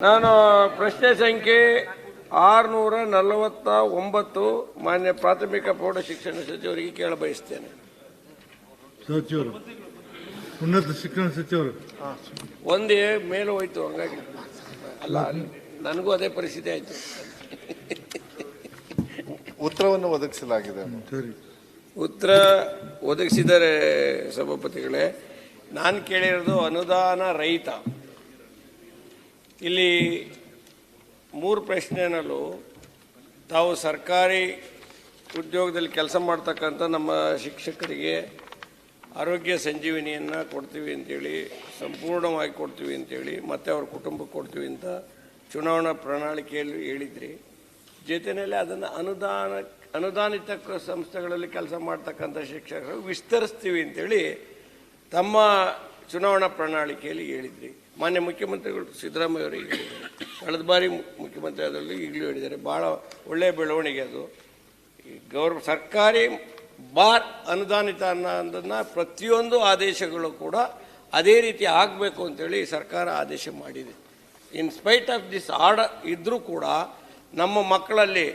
ನಾನು ಪ್ರಶ್ನೆ ಸಂಖ್ಯೆ ಆರುನೂರ ನಲವತ್ತ ಒಂಬತ್ತು ಮಾನ್ಯ ಪ್ರಾಥಮಿಕ ಪ್ರೌಢ ಶಿಕ್ಷಣ ಸಚಿವರಿಗೆ ಕೇಳ ಬಯಸ್ತೇನೆ ಸಚಿವರು ಉನ್ನತ ಶಿಕ್ಷಣ ಸಚಿವರು. ಒಂದೇ ಮೇಲೆ ಹೋಯ್ತು ಹಂಗಾಗಿ. ಅಲ್ಲ ನನಗೂ ಅದೇ ಪರಿಸ್ಥಿತಿ ಆಯ್ತು. ಉತ್ತರವನ್ನು ಒದಗಿಸಲಾಗಿದೆ. ಸರಿ. ಉತ್ತರ ಒದಗಿಸಿದರೆ ಸಭಾಪತಿಗಳೇ ನಾನು ಕೇಳಿರೋದು ಅನುದಾನ ರಹಿತ. ಇಲ್ಲಿ ಮೂರು ಪ್ರಶ್ನೆನಲ್ಲೂ ತಾವು ಸರ್ಕಾರಿ ಉದ್ಯೋಗದಲ್ಲಿ ಕೆಲಸ ಮಾಡ್ತಕ್ಕಂಥ ನಮ್ಮ ಶಿಕ್ಷಕರಿಗೆ ಆರೋಗ್ಯ ಸಂಜೀವಿನಿಯನ್ನು ಕೊಡ್ತೀವಿ ಅಂತೇಳಿ, ಸಂಪೂರ್ಣವಾಗಿ ಕೊಡ್ತೀವಿ ಅಂತೇಳಿ, ಮತ್ತೆ ಅವ್ರ ಕುಟುಂಬಕ್ಕೆ ಕೊಡ್ತೀವಿ ಅಂತ ಚುನಾವಣಾ ಪ್ರಣಾಳಿಕೆಯಲ್ಲಿ ಹೇಳಿದ್ರಿ. ಜೊತೆಯಲ್ಲಿ ಅದನ್ನು ಅನುದಾನ ಅನುದಾನಿತ ಸಂಸ್ಥೆಗಳಲ್ಲಿ ಕೆಲಸ ಮಾಡ್ತಕ್ಕಂಥ ಶಿಕ್ಷಕರು ವಿಸ್ತರಿಸ್ತೀವಿ ಅಂತೇಳಿ ತಮ್ಮ ಚುನಾವಣಾ ಪ್ರಣಾಳಿಕೆಯಲ್ಲಿ ಹೇಳಿದ್ರಿ. ಮಾನ್ಯ ಮುಖ್ಯಮಂತ್ರಿಗಳು ಸಿದ್ದರಾಮಯ್ಯ ಅವರಿಗೆ ಕಳೆದ ಬಾರಿ ಮುಖ್ಯಮಂತ್ರಿ ಆದಲ್ಲಿ ಈಗಲೂ ಹೇಳಿದ್ದಾರೆ. ಭಾಳ ಒಳ್ಳೆಯ ಬೆಳವಣಿಗೆ ಅದು. ಈ ಗೌರ್ವ, ಸರ್ಕಾರಿ ಬಾರ್ ಅನುದಾನಿತ ಅನ್ನೋದನ್ನು ಪ್ರತಿಯೊಂದು ಆದೇಶಗಳು ಕೂಡ ಅದೇ ರೀತಿ ಆಗಬೇಕು ಅಂತೇಳಿ ಸರ್ಕಾರ ಆದೇಶ ಮಾಡಿದೆ. In spite of this order ಇದ್ದರೂ ಕೂಡ ನಮ್ಮ ಮಕ್ಕಳಲ್ಲಿ,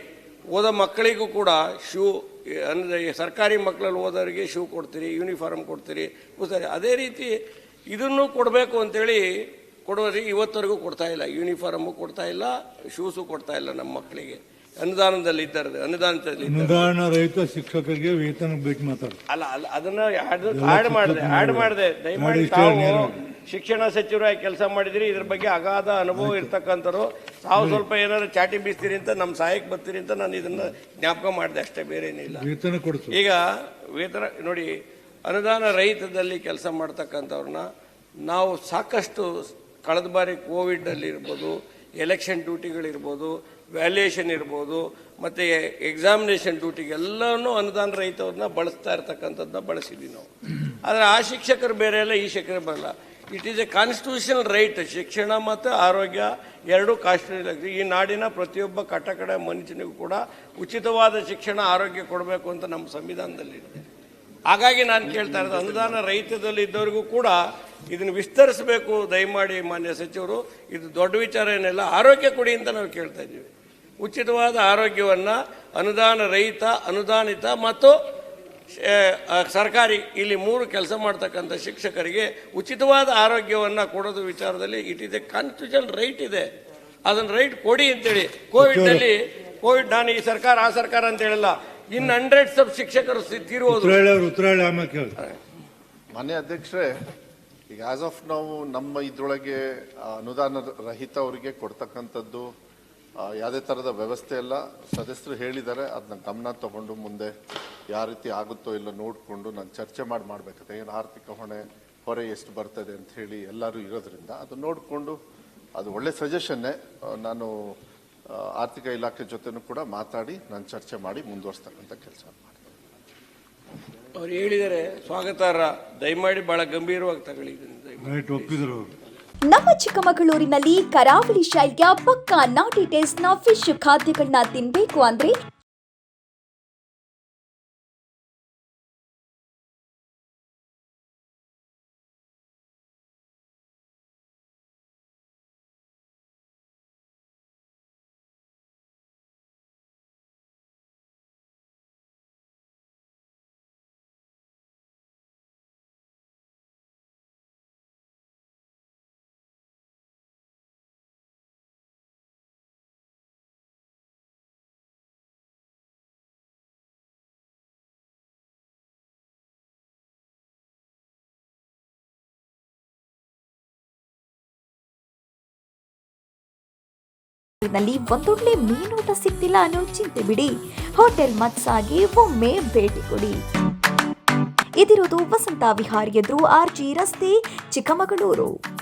ಓದೋ ಮಕ್ಕಳಿಗೂ ಕೂಡ ಶೂ, ಅಂದರೆ ಸರ್ಕಾರಿ ಮಕ್ಕಳಲ್ಲಿ ಓದೋರಿಗೆ ಶೂ ಕೊಡ್ತೀರಿ, ಯೂನಿಫಾರ್ಮ್ ಕೊಡ್ತೀರಿ ಸರಿ ಅದೇ ರೀತಿ ಇದನ್ನು ಕೊಡಬೇಕು ಅಂತೇಳಿ ಕೊಡೋರಿಗೆ ಇವತ್ತವರೆಗೂ ಕೊಡ್ತಾ ಇಲ್ಲ. ಯೂನಿಫಾರ್ಮು ಕೊಡ್ತಾ ಇಲ್ಲ ಶೂಸು ಕೊಡ್ತಾ ಇಲ್ಲ ನಮ್ಮ ಮಕ್ಕಳಿಗೆ. ಅನುದಾನದಲ್ಲಿ ಇದ್ದಾರೆ ಅನುದಾನದಲ್ಲಿ ಅನುದಾನ ರಹಿತ ಶಿಕ್ಷಕರಿಗೆ ವೇತನ ಭೇಟಿ ಮಾತಾಡ ಅಲ್ಲ ಅಲ್ಲ ಅದನ್ನ ಆಡ್ ಮಾಡಿದೆ ಆಡ್ ಮಾಡಿದೆ. ದಯಮಾಡಿ ತಾವು ಶಿಕ್ಷಣ ಸಚಿವರಾಗಿ ಕೆಲಸ ಮಾಡಿದಿರಿ ಇದ್ರ ಬಗ್ಗೆ ಅಗಾಧ ಅನುಭವ ಇರ್ತಕ್ಕಂಥವ್ರು. ತಾವು ಸ್ವಲ್ಪ ಏನಾದ್ರು ಚಾಟಿ ಬೀಸ್ತೀರಿ ಅಂತ ನಮ್ಮ ಸಹಾಯಕ್ಕೆ ಬರ್ತೀರಿ ಅಂತ ನಾನು ಇದನ್ನ ಜ್ಞಾಪಕ ಮಾಡಿದೆ ಅಷ್ಟೇ ಬೇರೆ ಏನಿಲ್ಲ ವೇತನ ಕೊಡ್ತೀವಿ. ಈಗ ವೇತನ ನೋಡಿ ಅನುದಾನ ರಹಿತದಲ್ಲಿ ಕೆಲಸ ಮಾಡ್ತಕ್ಕಂಥವ್ರನ್ನ ನಾವು ಸಾಕಷ್ಟು ಕಳೆದ ಬಾರಿ ಕೋವಿಡಲ್ಲಿ ಇರ್ಬೋದು, ಎಲೆಕ್ಷನ್ ಡ್ಯೂಟಿಗಳಿರ್ಬೋದು, ವ್ಯಾಲ್ಯೂಯೇಷನ್ ಇರ್ಬೋದು, ಮತ್ತು ಎಕ್ಸಾಮಿನೇಷನ್ ಡ್ಯೂಟಿಗೆಲ್ಲವೂ ಅನುದಾನ ರಹಿತವ್ರನ್ನ ಬಳಸ್ತಾ ಇರ್ತಕ್ಕಂಥದ್ದನ್ನ ಬಳಸಿದ್ವಿ ನಾವು. ಆದರೆ ಆ ಶಿಕ್ಷಕರು ಬೇರೆ ಅಲ್ಲ, ಈ ಶಿಕ್ಷಕರು ಬರಲ್ಲ. It is a constitutional right ಶಿಕ್ಷಣ ಮತ್ತು ಆರೋಗ್ಯ ಎರಡೂ ಕಾನ್ಸ್ಟಿಟ್ಯೂಷನ್ ಈ ನಾಡಿನ ಪ್ರತಿಯೊಬ್ಬ ಕಟ್ಟಕಡೆ ಮನುಷ್ಯನಿಗೂ ಕೂಡ ಉಚಿತವಾದ ಶಿಕ್ಷಣ, ಆರೋಗ್ಯ ಕೊಡಬೇಕು ಅಂತ ನಮ್ಮ ಸಂವಿಧಾನದಲ್ಲಿದೆ. ಹಾಗಾಗಿ ನಾನು ಕೇಳ್ತಾ ಇರೋದು ಅನುದಾನ ರಹಿತದಲ್ಲಿ ಇದ್ದವರಿಗೂ ಕೂಡ ಇದನ್ನು ವಿಸ್ತರಿಸಬೇಕು. ದಯಮಾಡಿ ಮಾನ್ಯ ಸಚಿವರು ಇದು ದೊಡ್ಡ ವಿಚಾರ ಏನಿಲ್ಲ ಆರೋಗ್ಯ ಕೊಡಿ ಅಂತ ನಾವು ಕೇಳ್ತಾ ಇದ್ದೀವಿ. ಉಚಿತವಾದ ಆರೋಗ್ಯವನ್ನು ಅನುದಾನ ರಹಿತ ಅನುದಾನಿತ ಮತ್ತು ಸರ್ಕಾರಿ ಇಲ್ಲಿ ಮೂರು ಕೆಲಸ ಮಾಡ್ತಕ್ಕಂಥ ಶಿಕ್ಷಕರಿಗೆ ಉಚಿತವಾದ ಆರೋಗ್ಯವನ್ನು ಕೊಡೋದು ವಿಚಾರದಲ್ಲಿ it is a constitution right ಇದೆ. ಅದನ್ನು ರೈಟ್ ಕೊಡಿ ಅಂತೇಳಿ. ಕೋವಿಡ್ನಲ್ಲಿ ಕೋವಿಡ್ ನಾನು ಈ ಸರ್ಕಾರ ಆ ಸರ್ಕಾರ ಅಂತ ಹೇಳಿಲ್ಲ. ಇನ್ ಹಂಡ್ರೆಡ್ ಸಬ್ ಶಿಕ್ಷಕರು ತೀರುವುದು ಮಾನ್ಯ ಅಧ್ಯಕ್ಷರೇ ಈಗ ಆಸ್ ಆಫ್ ನಾವು ನಮ್ಮ ಇದ್ರೊಳಗೆ ಅನುದಾನ ರಹಿತ ಅವರಿಗೆ ಕೊಡ್ತಕ್ಕಂಥದ್ದು ಯಾವುದೇ ಥರದ ವ್ಯವಸ್ಥೆ ಎಲ್ಲ ಸದಸ್ಯರು ಹೇಳಿದ್ದಾರೆ ಅದನ್ನ ಗಮನ ತಗೊಂಡು ಮುಂದೆ ಯಾವ ರೀತಿ ಆಗುತ್ತೋ ಇಲ್ಲ ನೋಡಿಕೊಂಡು ನಾನು ಚರ್ಚೆ ಮಾಡಿ ಮಾಡ್ಬೇಕಾದ್ರೆ ಏನು ಆರ್ಥಿಕ ಹೊಣೆ ಹೊರೆ ಎಷ್ಟು ಬರ್ತದೆ ಅಂತ ಹೇಳಿ ಎಲ್ಲರೂ ಇರೋದ್ರಿಂದ ಅದು ನೋಡಿಕೊಂಡು ಅದು ಒಳ್ಳೆ ಸಜೆಷನ್ನೇ ನಾನು ಆರ್ಥಿಕ ಇಲಾಖೆ ಜೊತೆನೂ ಕೂಡ ಮಾತಾಡಿ ನಾನು ಚರ್ಚೆ ಮಾಡಿ ಮುಂದುವರಿಸ್ತಕ್ಕಂಥ ಕೆಲಸ ಮಾಡಿ ಅವ್ರು ಹೇಳಿದರೆ ಸ್ವಾಗತಾರ್ಹ. ದಯಮಾಡಿ ಬಹಳ ಗಂಭೀರವಾಗಿ ತಗೊಳ್ಳಿ. ಒಪ್ಪಿದ್ರು. ನಮ್ಮ ಚಿಕ್ಕಮಗಳೂರಿನಲ್ಲಿ ಕರಾವಳಿ ಶೈಲಿಯ ಪಕ್ಕಾ ನಾಟಿ ಟೇಸ್ಟ್ನ ಫಿಶ್ ಖಾದ್ಯಗಳನ್ನ ತಿನ್ಬೇಕು ಅಂದ್ರೆ ನಲ್ಲಿ ಒಂದೊಳ್ಳೆ ಮೀನೂಟ ಸಿಕ್ತಿಲ್ಲ ಅನ್ನೋ ಚಿಂತೆ ಬಿಡಿ. ಹೋಟೆಲ್ ಮತ್ಸಾಗಿ ಒಮ್ಮೆ ಭೇಟಿ ಕೊಡಿ. ಇದಿರೋದು ವಸಂತ ವಿಹಾರ್ ಎದುರು ಆರ್ಜಿ ರಸ್ತೆ, ಚಿಕ್ಕಮಗಳೂರು.